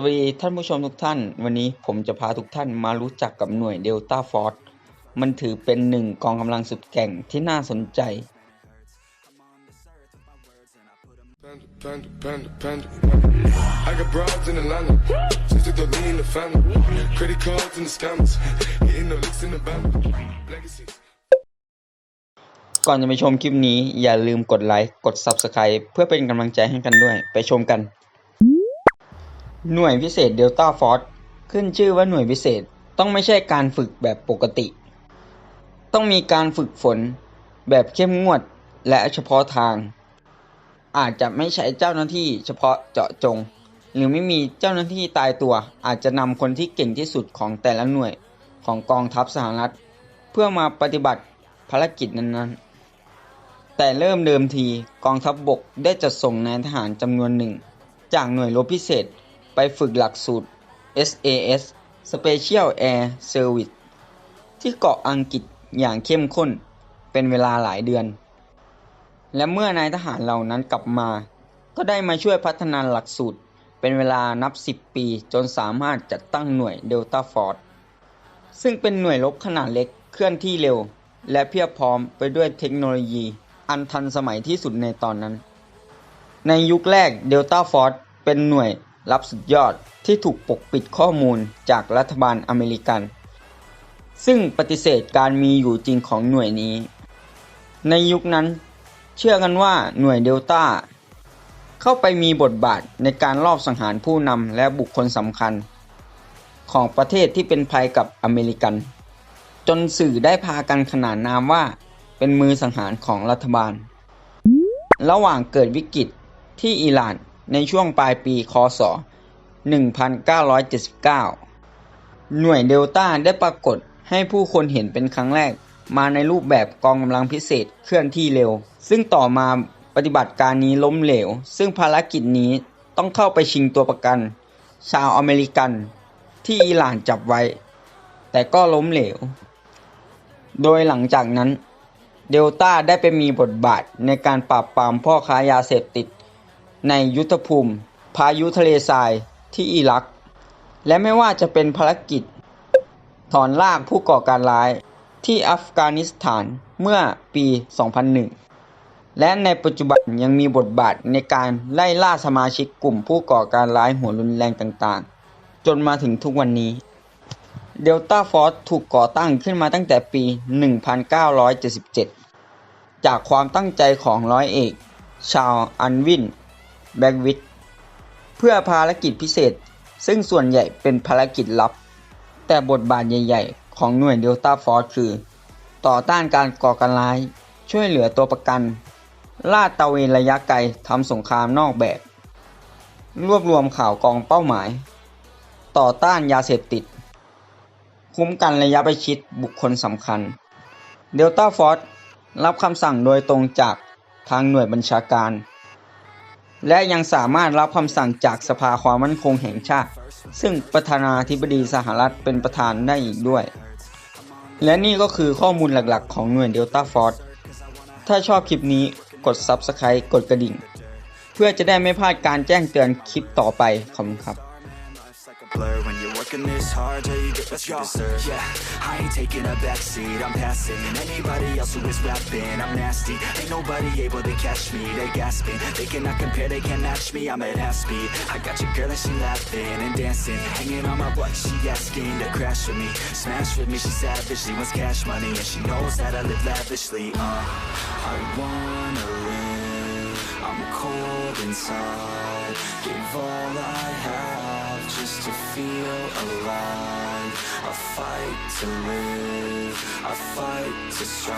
สวัสดีท่านผู้ชมทุกท่าน วันนี้ผมจะพาทุกท่านมารู้จักกับหน่วยเดลต้าฟอร์ดมันถือเป็นหนึ่งกองกำลังสุดแก่งที่น่าสนใจ ก่อนจะไปชมคลิปนี้อย่าลืมกดไลค์ กด Subscribe เพื่อเป็นกำลังใจให้กันด้วย ไปชมกัน หน่วยพิเศษเดลต้าฟอร์ e ขึ้นชื่อว่าหน่วยพิเศษต้องไม่ใช่การฝึกแบบปกติ ต้องมีการฝึกฝนแบบเข้มงวดและเฉพาะทาง อาจจะไม่ใช้เจ้าหน้าที่เฉพาะเจาะจง หรือไม่มีเจ้าหน้าที่ตายตัว อาจจะนำคนที่เก่งที่สุดของแต่ละหน่วยของกองทัพสหรัฐ เพื่อมาปฏิบัติภารกิจนั้นๆ แต่เริ่มเดิมทีกองทัพบบกได้จัดส่งนายทหารจำนวนหนึ่ง จากหน่วยรบพิเศษ ไปฝึกหลักสูตร SAS Special Air Service ที่เกาะอังกฤษอย่างเข้มข้นเป็นเวลาหลายเดือน และเมื่อนายทหารเหล่านั้นกลับมา ก็ได้มาช่วยพัฒนาหลักสูตรเป็นเวลานับ 10 ปีจนสามารถจัดตั้งหน่วย Delta Force ซึ่งเป็นหน่วยรบขนาดเล็กเคลื่อนที่เร็ว และเพียบพร้อมไปด้วยเทคโนโลยี อันทันสมัยที่สุดในตอนนั้น ในยุคแรก Delta Force เป็นหน่วย รับสุดยอดที่ถูกปกปิดข้อมูลจากรัฐบาลอเมริกัน ซึ่งปฏิเสธการมีอยู่จริงของหน่วยนี้ ในยุคนั้น เชื่อกันว่าหน่วยเดลต้าเข้าไปมีบทบาทในการลอบสังหารผู้นำและบุคคลสำคัญ ของประเทศที่เป็นภัยกับอเมริกัน จนสื่อได้พากันขนานนามว่า เป็นมือสังหารของรัฐบาล ระหว่างเกิดวิกฤตที่อิหร่าน ในช่วงปลายปีคศ 1979 หน่วยเดลต้าได้ปรากฏให้ผู้คนเห็นเป็นครั้งแรก มาในรูปแบบกองกำลังพิเศษเคลื่อนที่เร็ว ซึ่งต่อมาปฏิบัติการนี้ล้มเหลว ซึ่งภารกิจนี้ต้องเข้าไปชิงตัวประกัน ชาวอเมริกันที่อิหร่านจับไว้ แต่ก็ล้มเหลว โดยหลังจากนั้น เดลต้าได้ไปมีบทบาทในการปราบปรามพ่อค้ายาเสพติด ในยุทธภูมิ พายุทะเลทรายที่อิรัก และไม่ว่าจะเป็นภารกิจ ถอนลากผู้ก่อการร้ายที่อัฟกานิสถานเมื่อปี 2001 และในปัจจุบันยังมีบทบาทในการไล่ล่าสมาชิกกลุ่มผู้ก่อการร้ายหัวรุนแรงต่างๆ จนมาถึงทุกวันนี้เดลต้าฟอร์สถูกก่อตั้งขึ้นมาตั้งแต่ปี 1977 จากความตั้งใจของร้อยเอก ชาวอันวิน แบกวิดเพื่อภารกิจพิเศษ ซึ่งส่วนใหญ่เป็นภารกิจลับ แต่บทบาทใหญ่ๆ ของหน่วยเดลต้าฟอร์คือ ต่อต้านการก่อการร้าย ช่วยเหลือตัวประกันล่าตะเวนระยะไกลทำสงครามนอกแบบ รวบรวมข่าวกองเป้าหมาย ต่อต้านยาเสพติด คุ้มกันระยะประชิดบุคคลสำคัญเดลต้าฟอร์รับคำสั่งโดยตรงจากทางหน่วยบัญชาการ และยังสามารถรับคำสั่งจากสภาความมั่นคงแห่งชาติ ซึ่งประธานาธิบดีสหรัฐเป็นประธานได้อีกด้วย และนี่ก็คือข้อมูลหลักๆ ของหน่วย Delta Force ถ้าชอบคลิปนี้กด Subscribe กดกระดิ่ง เพื่อจะได้ไม่พลาดการแจ้งเตือนคลิปต่อไปขอบคุณครับ blur when you're working this hard till you get what you deserve. Yeah, I ain't taking a backseat, I'm passing anybody else who is rapping. I'm nasty, ain't nobody able to catch me. They gasping, they cannot compare, they can't match me. I'm at half speed. I got your girl and she laughing and dancing, hanging on my butt. She asking to crash with me, smash with me. She savage, she wants cash money and she knows that I live lavishly. Uh, I wanna live, I'm cold inside. Give all I have just to feel alive. I fight to live, I fight to strive.